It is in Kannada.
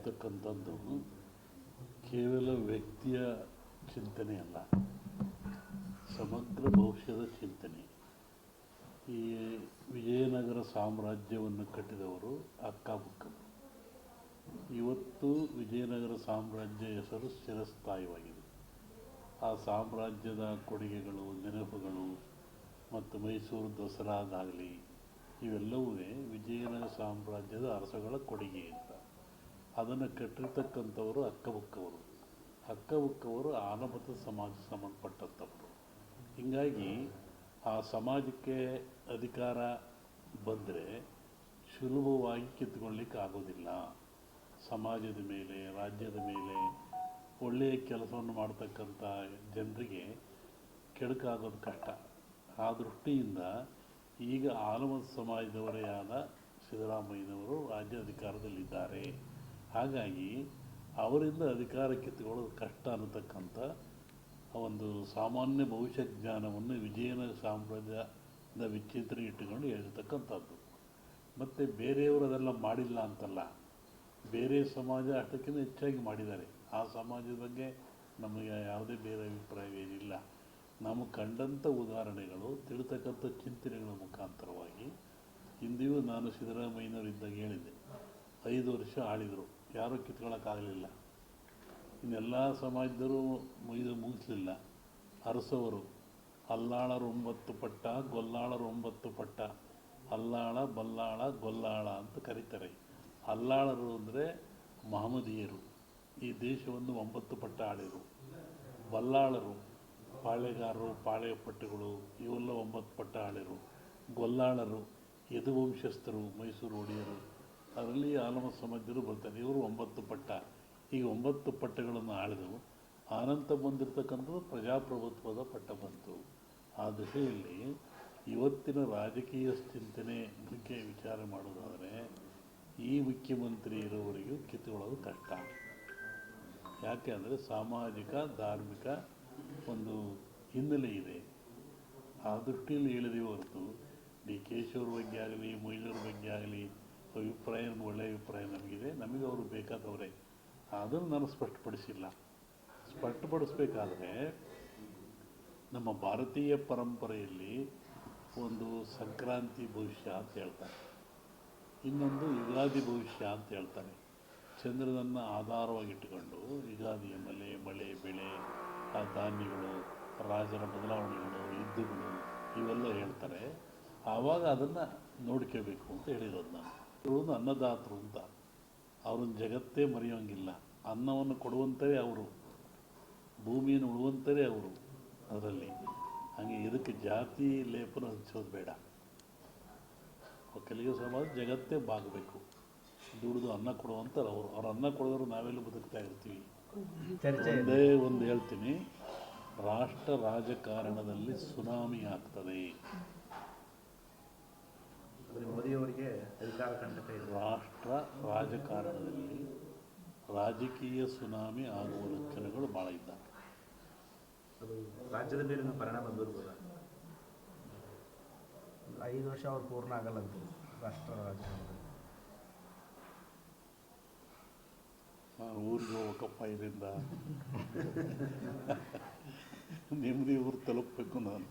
ಇರ್ತಕ್ಕಂಥದ್ದು ಕೇವಲ ವ್ಯಕ್ತಿಯ ಚಿಂತನೆ ಅಲ್ಲ, ಸಮಗ್ರ ಭವಿಷ್ಯದ ಚಿಂತನೆ. ಈ ವಿಜಯನಗರ ಸಾಮ್ರಾಜ್ಯವನ್ನು ಕಟ್ಟಿದವರು ಅಕ್ಕಬುಕ್ಕರು ಇವತ್ತು ವಿಜಯನಗರ ಸಾಮ್ರಾಜ್ಯ ಹೆಸರು ಸ್ಥಿರಸ್ಥಾಯಿವಾಗಿದೆ. ಆ ಸಾಮ್ರಾಜ್ಯದ ಕೊಡುಗೆಗಳು, ನೆನಪುಗಳು ಮತ್ತು ಮೈಸೂರು ದಸರಾದಾಗಲಿ, ಇವೆಲ್ಲವೂ ವಿಜಯನಗರ ಸಾಮ್ರಾಜ್ಯದ ಅರಸಗಳ ಕೊಡುಗೆ ಅಂತ ಅದನ್ನು ಕಟ್ಟಿರ್ತಕ್ಕಂಥವರು ಅಕ್ಕಬುಕ್ಕವರು ಅಕ್ಕಬುಕ್ಕವರು ಆಲಮತ ಸಮಾಜ ಸಂಬಂಧಪಟ್ಟಂಥವರು. ಹೀಗಾಗಿ ಆ ಸಮಾಜಕ್ಕೆ ಅಧಿಕಾರ ಬಂದರೆ ಸುಲಭವಾಗಿ ಕಿತ್ಕೊಳ್ಳಿಕ್ಕೆ ಆಗೋದಿಲ್ಲ. ಸಮಾಜದ ಮೇಲೆ, ರಾಜ್ಯದ ಮೇಲೆ ಒಳ್ಳೆಯ ಕೆಲಸವನ್ನು ಮಾಡ್ತಕ್ಕಂಥ ಜನರಿಗೆ ಕೆಡುಕಾಗೋದು ಕಷ್ಟ. ಆ ದೃಷ್ಟಿಯಿಂದ ಈಗ ಆಲಮದ ಸಮಾಜದವರೇ ಆದ ಸಿದ್ದರಾಮಯ್ಯನವರು ರಾಜ್ಯ ಅಧಿಕಾರದಲ್ಲಿದ್ದಾರೆ ಹಾಗಾಗಿ ಅವರಿಂದ ಅಧಿಕಾರ ಕಿತ್ತುಕೊಳ್ಳೋದು ಕಷ್ಟ ಅನ್ನತಕ್ಕಂಥ ಒಂದು ಸಾಮಾನ್ಯ ಭವಿಷ್ಯ ಜ್ಞಾನವನ್ನು ವಿಜಯನ ಸಾಮ್ರಾಜ್ಯದ ವಿಚಿತ್ರ ಇಟ್ಟುಕೊಂಡು ಹೇಳಿರ್ತಕ್ಕಂಥದ್ದು. ಮತ್ತು ಬೇರೆಯವರು ಅದೆಲ್ಲ ಮಾಡಿಲ್ಲ ಅಂತಲ್ಲ, ಬೇರೆ ಸಮಾಜ ಅಷ್ಟಕ್ಕಿಂತ ಹೆಚ್ಚಾಗಿ ಮಾಡಿದ್ದಾರೆ. ಆ ಸಮಾಜದ ಬಗ್ಗೆ ನಮಗೆ ಯಾವುದೇ ಬೇರೆ ಅಭಿಪ್ರಾಯವೇನಿಲ್ಲ ನಾವು ಕಂಡಂಥ ಉದಾಹರಣೆಗಳು, ತಿಳಿತಕ್ಕಂಥ ಚಿಂತನೆಗಳ ಮುಖಾಂತರವಾಗಿ ಇಂದಿಗೂ ನಾನು ಸಿದ್ದರಾಮಯ್ಯನವರಿದ್ದಾಗ ಹೇಳಿದ್ದೆ, ಐದು ವರ್ಷ ಆಳಿದರು. ಯಾರೂ ಕಿತ್ಕೊಳ್ಳೋಕ್ಕಾಗಲಿಲ್ಲ ಇನ್ನೆಲ್ಲ ಸಮಾಜದರು ಮುಗಿದು ಮುಗಿಸ್ಲಿಲ್ಲ. ಅರಸವರು, ಅಲ್ಲಾಳರು ಒಂಬತ್ತು ಪಟ್ಟ, ಗೊಲ್ಲಾಳರು ಒಂಬತ್ತು ಪಟ್ಟ, ಅಲ್ಲಾಳ, ಬಲ್ಲಾಳ, ಗೊಲ್ಲಾಳ ಅಂತ ಕರೀತಾರೆ. ಅಲ್ಲಾಳರು ಅಂದರೆ ಮಹಮ್ಮದೀಯರು ಈ ದೇಶವನ್ನು ಒಂಬತ್ತು ಪಟ್ಟ ಆಳಿದರು ಬಲ್ಲಾಳರು, ಪಾಳೆಗಾರರು ಪಾಳೆಯಪಟ್ಟುಗಳು ಇವೆಲ್ಲ ಒಂಬತ್ತು ಪಟ್ಟ ಆಳಿರು. ಗೊಲ್ಲಾಳರು, ಯದುವಂಶಸ್ಥರು, ಮೈಸೂರು ಒಡೆಯರು. ಅದರಲ್ಲಿ ಆಲಮ ಸಮಾಜರು ಬರ್ತಾರೆ ಇವರು ಒಂಬತ್ತು ಪಟ್ಟ. ಈ ಒಂಬತ್ತು ಪಟ್ಟಗಳನ್ನು ಆಳಿದವು. ಆನಂತ ಬಂದಿರತಕ್ಕಂಥದ್ದು ಪ್ರಜಾಪ್ರಭುತ್ವದ ಪಟ್ಟ ಬಂತು. ಆ ದಿಸೆಯಲ್ಲಿ ಇವತ್ತಿನ ರಾಜಕೀಯ ಚಿಂತನೆ ಬಗ್ಗೆ ವಿಚಾರ ಮಾಡೋದಾದರೆ ಈ ಮುಖ್ಯಮಂತ್ರಿ ಇರೋವರೆಗೂ ಕಿತ್ತುಕೊಳ್ಳೋದು ಕಷ್ಟ. ಯಾಕೆ ಅಂದರೆ ಸಾಮಾಜಿಕ, ಧಾರ್ಮಿಕ ಒಂದು ಹಿನ್ನೆಲೆ ಇದೆ. ಆ ದೃಷ್ಟಿಯಲ್ಲಿ ಹೇಳಿದೆ ಹೊರತು ಡಿ ಕೆ ಶಿವ್ರ ಬಗ್ಗೆ ಆಗಲಿ ಮೊಯ್ಲೂರ ಬಗ್ಗೆ ಆಗಲಿ ಅಭಿಪ್ರಾಯ ಒಳ್ಳೆಯ ಅಭಿಪ್ರಾಯ ನಮಗಿದೆ, ನಮಗೆ ಅವರು ಬೇಕಾದವರೇ. ಅದನ್ನು ನಾನು ಸ್ಪಷ್ಟಪಡಿಸಿಲ್ಲ. ಸ್ಪಷ್ಟಪಡಿಸ್ಬೇಕಾದ್ರೆ, ನಮ್ಮ ಭಾರತೀಯ ಪರಂಪರೆಯಲ್ಲಿ ಒಂದು ಸಂಕ್ರಾಂತಿ ಭವಿಷ್ಯ ಅಂತ ಹೇಳ್ತಾರೆ. ಇನ್ನೊಂದು ಯುಗಾದಿ ಭವಿಷ್ಯ ಅಂತ ಹೇಳ್ತಾರೆ. ಚಂದ್ರನನ್ನು ಆಧಾರವಾಗಿಟ್ಟುಕೊಂಡು ಯುಗಾದಿಯ ಮಳೆ ಮಳೆ, ಬೆಳೆ, ಆ ಧಾನ್ಯಗಳು, ರಾಜರ ಬದಲಾವಣೆಗಳು, ಯುದ್ಧಗಳು ಇವೆಲ್ಲ ಹೇಳ್ತಾರೆ. ಆವಾಗ ಅದನ್ನು ನೋಡ್ಕೋಬೇಕು ಅಂತ ಹೇಳಿರೋದು ನಾನು. ಇವರು ಅನ್ನದಾತರು ಅಂತ. ಅವ್ರನ್ನ ಜಗತ್ತೇ ಮರೆಯೋಂಗಿಲ್ಲ. ಅನ್ನವನ್ನು ಕೊಡುವಂಥವೇ ಅವರು. ಭೂಮಿಯನ್ನು ಉಳುವಂಥವೇ ಅವರು ಅದರಲ್ಲಿ. ಹಾಗೆ ಇದಕ್ಕೆ ಜಾತಿ ಲೇಪನ ಹಚ್ಚೋದು ಬೇಡ. ಕೆಲಗೆ ಸಮಾಜ ಜಗತ್ತೇ ಬಾಗಬೇಕು. ದುಡಿದು ಅನ್ನ ಕೊಡುವಂಥವ್ರು ಅವರು. ಅವ್ರು ಅನ್ನ ಕೊಡೋರು ನಾವೆಲ್ಲ ಬದುಕ್ತಾ ಇರ್ತೀವಿ. ಒಂದೇ ಒಂದು ಹೇಳ್ತೀನಿ. ರಾಷ್ಟ್ರ ರಾಜಕಾರಣದಲ್ಲಿ ಸುನಾಮಿ ಆಗ್ತದೆ ಅಂದರೆ ಮೋದಿಯವರಿಗೆ ಖಂಡಿತ ಇದೆ ರಾಷ್ಟ್ರ ರಾಜಕಾರಣದಲ್ಲಿ ರಾಜಕೀಯ ಸುನಾಮಿ ಆಗುವ ಲಕ್ಷಣಗಳು ಭಾಳ ಇದ್ದಾವೆ. ಅದು ರಾಜ್ಯದ ಮೇಲಿನ ಪರಿಣಾಮ ಬೀರ್ಬೋದ? ಐದು ವರ್ಷ ಅವ್ರು ಪೂರ್ಣ ಆಗಲ್ಲ ಅಂತ ರಾಷ್ಟ್ರ ರಾಜಕಾರಣದಲ್ಲಿ. ಊರಿಗೆ ಹೋಗಪ್ಪ ಇದರಿಂದ ನೆಮ್ಮದಿ ಊರು ತಲುಪಬೇಕು ನಾನು.